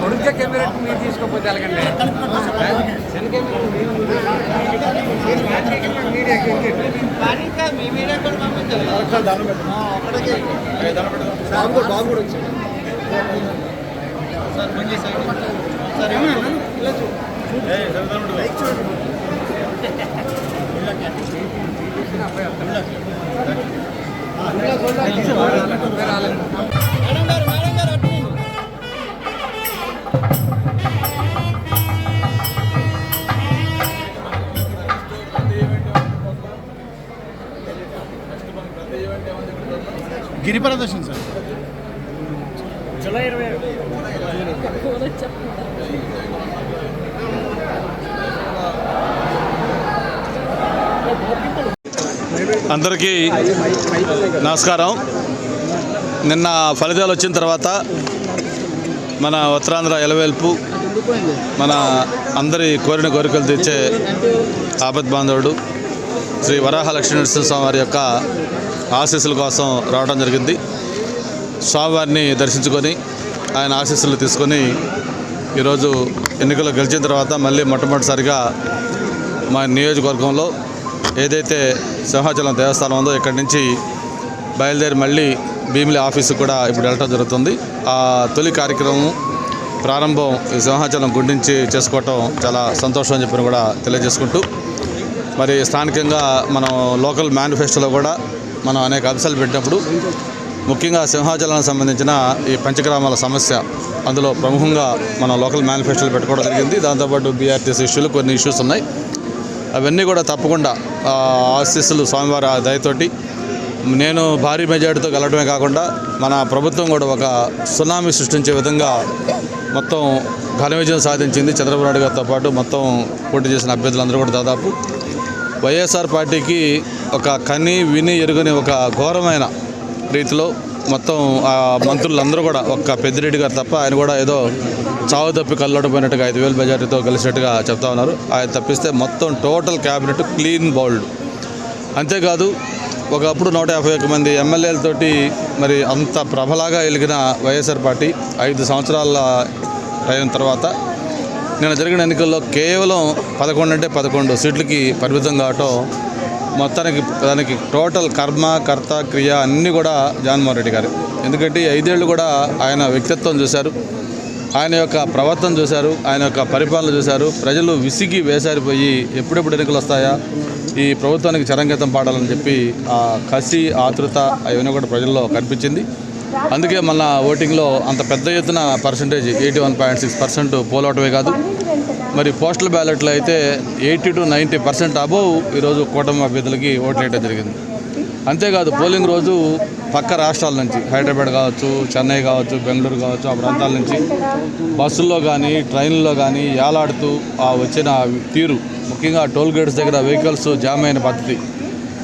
కొడుకే కెమెరా మీరు తీసుకోకపోతే ఎలాగండి చిన్న కెమెరా మీడియాకి గిరి ప్రదర్శన సార్. అందరికీ నమస్కారం. నిన్న ఫలితాలు వచ్చిన తర్వాత మన ఉత్తరాంధ్ర ఎలవేల్పు మన అందరి కోరిన కోరికలు తెచ్చే ఆపద్ బాంధవుడు శ్రీ వరాహ లక్ష్మీ నరసింహస్వామి వారి యొక్క ఆశీస్సుల కోసం రావడం జరిగింది. స్వామివారిని దర్శించుకొని ఆయన ఆశీస్సులు తీసుకొని ఈరోజు ఎన్నికలు గెలిచిన తర్వాత మళ్ళీ మొట్టమొదటిసారిగా మా నియోజకవర్గంలో ఏదైతే సింహాచలం దేవస్థానం ఉందో ఇక్కడి నుంచి బయలుదేరి మళ్ళీ భీమిలి ఆఫీసు కూడా ఇప్పుడు వెళ్ళటం జరుగుతుంది. ఆ తొలి కార్యక్రమం ప్రారంభం ఈ సింహాచలం గుండించి చేసుకోవటం చాలా సంతోషం అని చెప్పి కూడా తెలియజేసుకుంటూ మరి స్థానికంగా మనం లోకల్ మేనిఫెస్టోలో కూడా మనం అనేక అంశాలు పెట్టినప్పుడు ముఖ్యంగా సింహాచలానికి సంబంధించిన ఈ పంచగ్రామాల సమస్య అందులో ప్రముఖంగా మనం లోకల్ మేనిఫెస్టోలు పెట్టుకోవడం జరిగింది. దాంతోపాటు బీఆర్టీసీ ఇష్యూలు కొన్ని ఇష్యూస్ ఉన్నాయి. అవన్నీ కూడా తప్పకుండా ఆశీస్సులు స్వామివారి ఆ దయతోటి నేను భారీ మెజార్టీతో గెలవడమే కాకుండా మన ప్రభుత్వం కూడా ఒక సునామీ సృష్టించే విధంగా మొత్తం ఘన విజయం సాధించింది. చంద్రబాబు నాయుడు గారితో పాటు మొత్తం పోటీ చేసిన అభ్యర్థులందరూ కూడా దాదాపు వైఎస్ఆర్ పార్టీకి ఒక కని విని ఎరుగని ఒక ఘోరమైన రీతిలో మొత్తం ఆ మంత్రులందరూ కూడా ఒక్క పెద్దిరెడ్డి గారు తప్ప ఆయన కూడా ఏదో చావు తప్పి కళ్ళోడిపోయినట్టుగా ఐదు వేల మెజార్టీతో కలిసినట్టుగా చెప్తా ఉన్నారు. ఆయన తప్పిస్తే మొత్తం టోటల్ క్యాబినెట్ క్లీన్ బౌల్డ్. అంతేకాదు ఒకప్పుడు నూట యాభై ఒక్క మంది ఎమ్మెల్యేలతోటి మరి అంత ప్రభలాగా వెలిగిన వైఎస్ఆర్ పార్టీ ఐదు సంవత్సరాల అయిన తర్వాత నిన్న జరిగిన ఎన్నికల్లో కేవలం పదకొండు అంటే పదకొండు సీట్లకి పరిమితం కావటం మొత్తానికి దానికి టోటల్ కర్మ కర్త క్రియ అన్నీ కూడా జగన్మోహన్ రెడ్డి గారు. ఎందుకంటే ఐదేళ్ళు కూడా ఆయన వ్యక్తిత్వం చూశారు ఆయన యొక్క ప్రవర్తన చూశారు ఆయన యొక్క పరిపాలన చూశారు ప్రజలు విసిగి వేసారిపోయి ఎప్పుడెప్పుడు ఎన్నికలు వస్తాయా ఈ ప్రభుత్వానికి చరంగతం పాడాలని చెప్పి ఆ కసి ఆతృత అవన్నీ కూడా ప్రజల్లో కనిపించింది. అందుకే మన ఓటింగ్లో అంత పెద్ద ఎత్తున percentage eighty one point six percent పోలవటమే కాదు. మరి పోస్టల్ బ్యాలెట్లో అయితే eighty to ninety percent above ఈరోజు కూటమి అభ్యర్థులకి ఓట్లు జరిగింది. అంతేకాదు పోలింగ్ రోజు పక్క రాష్ట్రాల నుంచి హైదరాబాద్ కావచ్చు చెన్నై కావచ్చు బెంగళూరు కావచ్చు ఆ ప్రాంతాల నుంచి బస్సుల్లో కానీ ట్రైన్లో కానీ ఏలాడుతూ ఆ వచ్చిన తీరు. ముఖ్యంగా టోల్ గేట్స్ దగ్గర వెహికల్స్ జామ్ అయిన పద్ధతి.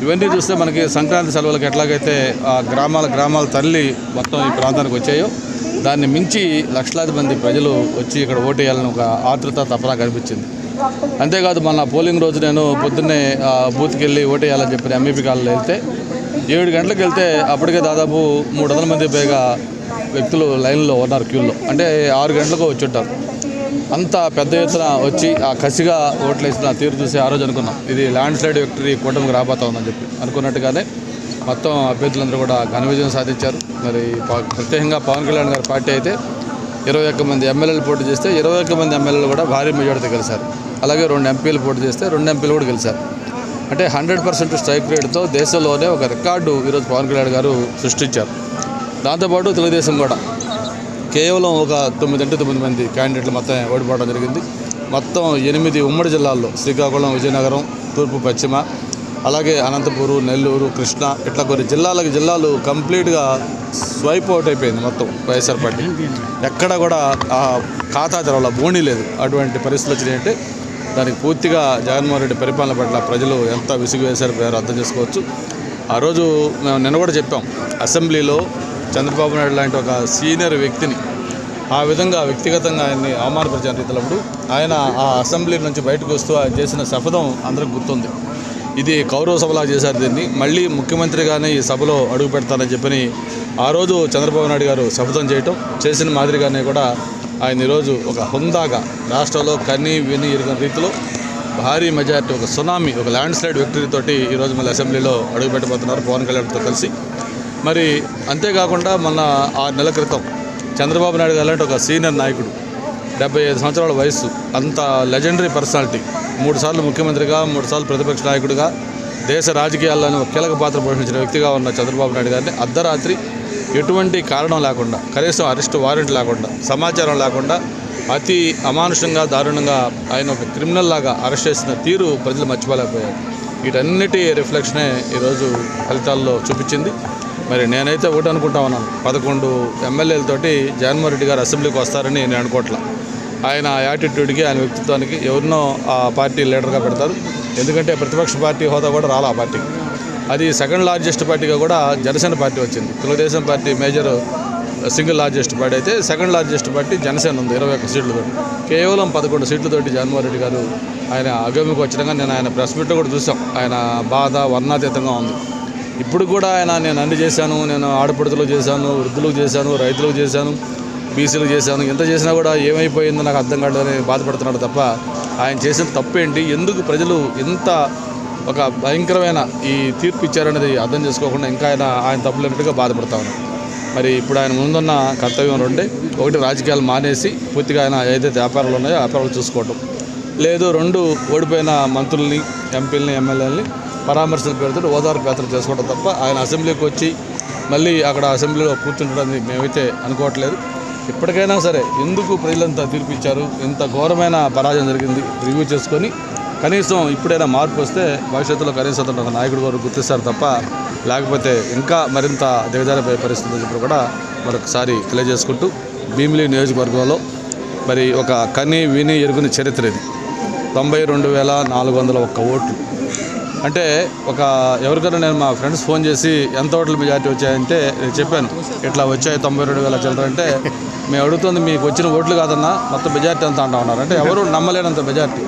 ఇవన్నీ చూస్తే మనకి సంక్రాంతి సెలవులకు ఎట్లాగైతే ఆ గ్రామాల గ్రామాల తల్లి మొత్తం ఈ ప్రాంతానికి వచ్చాయో దాన్ని మించి లక్షలాది మంది ప్రజలు వచ్చి ఇక్కడ ఓటేయాలని ఒక ఆతృత తపన కనిపించింది. అంతేకాదు మన పోలింగ్ రోజు నేను పొద్దున్నే బూత్కి వెళ్ళి ఓటేయాలని చెప్పిన ఎంఈపీ కాలంలో వెళ్తే ఏడు గంటలకు వెళ్తే అప్పటికే దాదాపు మూడు వందల మంది పైగా వ్యక్తులు లైన్లో ఉన్నారు క్యూల్లో అంటే ఆరు గంటలకు వచ్చి ఉంటారు. అంత పెద్ద ఎత్తున వచ్చి ఆ కసిగా ఓట్లు వేసిన తీరు చూసి ఆ రోజు అనుకున్నాం. ఇది ల్యాండ్ స్లైడ్ విక్టరీ కూటమికి రాబోతా ఉందని చెప్పి అనుకున్నట్టుగానే మొత్తం అభ్యర్థులందరూ కూడా ఘన విజయం సాధించారు. మరి ప్రత్యేకంగా పవన్ కళ్యాణ్ గారి పార్టీ అయితే ఇరవై ఒక్క మంది ఎమ్మెల్యేలు పోటీ చేస్తే ఇరవై ఒక్క మంది ఎమ్మెల్యేలు కూడా భారీ మెజార్టీతో గెలిచారు. అలాగే రెండు ఎంపీలు పోటీ చేస్తే రెండు ఎంపీలు కూడా గెలిచారు. అంటే హండ్రెడ్ పర్సెంట్ స్ట్రైక్ రేట్తో దేశంలోనే ఒక రికార్డు ఈరోజు పవన్ కళ్యాణ్ గారు సృష్టించారు. దాంతోపాటు తెలుగుదేశం కూడా కేవలం ఒక తొమ్మిది అంటే తొమ్మిది మంది క్యాండిడేట్లు మొత్తం ఓడిపోవడం జరిగింది. మొత్తం ఎనిమిది ఉమ్మడి జిల్లాల్లో శ్రీకాకుళం విజయనగరం తూర్పు పశ్చిమ అలాగే అనంతపూరు నెల్లూరు కృష్ణ ఇట్లా కొన్ని జిల్లాలకు జిల్లాలు కంప్లీట్గా స్వైప్ అవుట్ అయిపోయింది మొత్తం వైఎస్ఆర్ పార్టీ. ఎక్కడ కూడా ఆ ఖాతా తెరవల బోణి లేదు. అటువంటి పరిస్థితులు వచ్చినాయంటే దానికి పూర్తిగా జగన్మోహన్ రెడ్డి పరిపాలన పట్ల ప్రజలు ఎంత విసుగు వేశారు అర్థం చేసుకోవచ్చు. ఆ రోజు మేము నిన్న కూడా చెప్పాం. అసెంబ్లీలో చంద్రబాబు నాయుడు లాంటి ఒక సీనియర్ వ్యక్తిని ఆ విధంగా వ్యక్తిగతంగా ఆయన్ని అవమానపరిచిన రీతిలప్పుడు ఆయన ఆ అసెంబ్లీ నుంచి బయటకు వస్తూ చేసిన శపథం అందరికి గుర్తుంది. ఇది కౌరవ సభలా చేశారు దీన్ని. మళ్ళీ ముఖ్యమంత్రిగానే ఈ సభలో అడుగు పెడతానని చెప్పని ఆ రోజు చంద్రబాబు నాయుడు గారు శపథం చేయటం చేసిన మాదిరిగానే కూడా ఆయన ఈరోజు ఒక హుందాగా రాష్ట్రంలో కన్నీ విని ఎరిగిన రీతిలో భారీ మెజార్టీ ఒక సునామీ ఒక ల్యాండ్ స్లైడ్ విక్టరీ తోటి ఈరోజు మళ్ళీ అసెంబ్లీలో అడుగుపెట్టబోతున్నారు పవన్ కళ్యాణ్తో కలిసి. మరి అంతేకాకుండా మొన్న ఆరు నెలల క్రితం చంద్రబాబు నాయుడు గారు ఒక సీనియర్ నాయకుడు. డెబ్బై ఐదు సంవత్సరాల వయసు అంత లెజెండరీ పర్సనాలిటీ. మూడుసార్లు ముఖ్యమంత్రిగా మూడు సార్లు ప్రతిపక్ష నాయకుడిగా దేశ రాజకీయాల్లోనే ఒక కీలక పాత్ర పోషించిన వ్యక్తిగా ఉన్న చంద్రబాబు నాయుడు గారిని అర్ధరాత్రి ఎటువంటి కారణం లేకుండా కనీసం అరెస్ట్ వారెంట్ లేకుండా సమాచారం లేకుండా అతి అమానుషంగా దారుణంగా ఆయన ఒక క్రిమినల్ లాగా అరెస్ట్ చేసిన తీరు ప్రజలు మర్చిపోలేకపోయారు. వీటన్నిటి రిఫ్లెక్షనే ఈరోజు ఫలితాల్లో చూపించింది. మరి నేనైతే ఒకటి అనుకుంటా ఉన్నాను. పదకొండు ఎమ్మెల్యేలతోటి జగన్మోహన్ రెడ్డి గారు అసెంబ్లీకి వస్తారని నేను అనుకోవట్లా ఆయన యాటిట్యూడ్కి ఆయన వ్యక్తిత్వానికి ఎవరినో ఆ పార్టీ లీడర్గా పెడతారు. ఎందుకంటే ప్రతిపక్ష పార్టీ హోదా కూడా రాలా ఆ పార్టీకి. అది సెకండ్ లార్జెస్ట్ పార్టీగా కూడా జనసేన పార్టీ వచ్చింది. Telugu Desam party major single largest party అయితే సెకండ్ లార్జెస్ట్ పార్టీ జనసేన ఉంది ఇరవై ఒక్క సీట్లతో కేవలం పదకొండు సీట్లతోటి జగన్మోహన్ రెడ్డి గారు ఆయన అగమికి వచ్చినాక నేను ఆయన ప్రెస్ మీట్లో కూడా చూసాం ఆయన బాధ వర్ణాతీతంగా ఉంది. ఇప్పుడు కూడా ఆయన నేను అన్ని చేశాను నేను ఆడపడుతులు చేశాను వృద్ధులకు చేశాను రైతులకు చేశాను బీసీలకు చేశాను. ఎంత చేసినా కూడా ఏమైపోయిందో నాకు అర్థం కాదని బాధపడుతున్నాడు తప్ప ఆయన చేసిన తప్పేంటి ఎందుకు ప్రజలు ఇంత ఒక భయంకరమైన ఈ తీర్పు ఇచ్చారనేది అర్థం చేసుకోకుండా ఇంకా ఆయన ఆయన తప్పులేనట్టుగా బాధపడతా మరి ఇప్పుడు ఆయన ముందున్న కర్తవ్యం రెండు. ఒకటి రాజకీయాలు మానేసి పూర్తిగా ఆయన ఏదైతే వ్యాపారాలు ఉన్నాయో వ్యాపారాలు చూసుకోవటం. లేదు రెండు ఓడిపోయిన మంత్రుల్ని ఎంపీలని ఎమ్మెల్యేలని పరామర్శల పేరుతో ఓదార్పు యాత్ర చేసుకోవడం తప్ప ఆయన అసెంబ్లీకి వచ్చి మళ్ళీ అక్కడ అసెంబ్లీలో కూర్చుంటడానికి మేమైతే అనుకోవట్లేదు. ఇప్పటికైనా సరే ఎందుకు ప్రజలంతా తీర్పిచ్చారు ఎంత ఇంత ఘోరమైన పరాజయం జరిగింది? రివ్యూ చేసుకొని కనీసం ఇప్పుడైనా మార్పు వస్తే భవిష్యత్తులో కనీసం ఒక నాయకుడు వారు గుర్తిస్తారు తప్ప లేకపోతే ఇంకా మరింత దిగజారిపోయే పరిస్థితి చెప్పి కూడా మరొకసారి తెలియజేసుకుంటూ భీమిలి నియోజకవర్గంలో మరి ఒక కని విని ఎరుగుని చరిత్ర ఇది. తొంభై రెండు వేల నాలుగు వందల ఒక్క ఓట్లు. అంటే ఒక ఎవరికైనా నేను మా ఫ్రెండ్స్ ఫోన్ చేసి ఎంత ఓట్లు మెజార్టీ వచ్చాయంటే నేను చెప్పాను. ఇట్లా వచ్చాయి తొంభై రెండు వేల చిల్లర అంటే మేము అడుగుతుంది మీకు వచ్చిన ఓట్లు కాదన్నా మొత్తం మెజార్టీ అంతా అంటా ఉన్నారు. అంటే ఎవరు నమ్మలేనంత మెజార్టీ.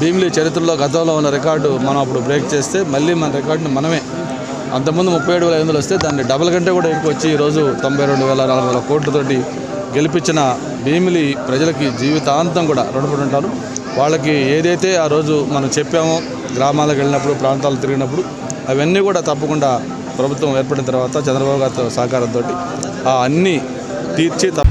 భీమిలి చరిత్రలో గతంలో ఉన్న రికార్డు మనం అప్పుడు బ్రేక్ చేస్తే మళ్ళీ మన రికార్డుని మనమే. అంతకుముందు ముప్పై ఏడు వేల ఐదు వందలు వస్తే దాన్ని డబల్ కంటే కూడా ఎక్కువ వచ్చి ఈరోజు తొంభై రెండు వేల నాలుగు వందల కోట్లతోటి గెలిపించిన భీమిలి ప్రజలకి జీవితాంతం కూడా రుణపడి ఉంటారు. వాళ్ళకి ఏదైతే ఆ రోజు మనం చెప్పామో గ్రామాలకు వెళ్ళినప్పుడు ప్రాంతాలు తిరిగినప్పుడు అవన్నీ కూడా తప్పకుండా ప్రభుత్వం ఏర్పడిన తర్వాత చంద్రబాబు గారితో సహకారంతో ఆ అన్నీ తీర్చి తప్ప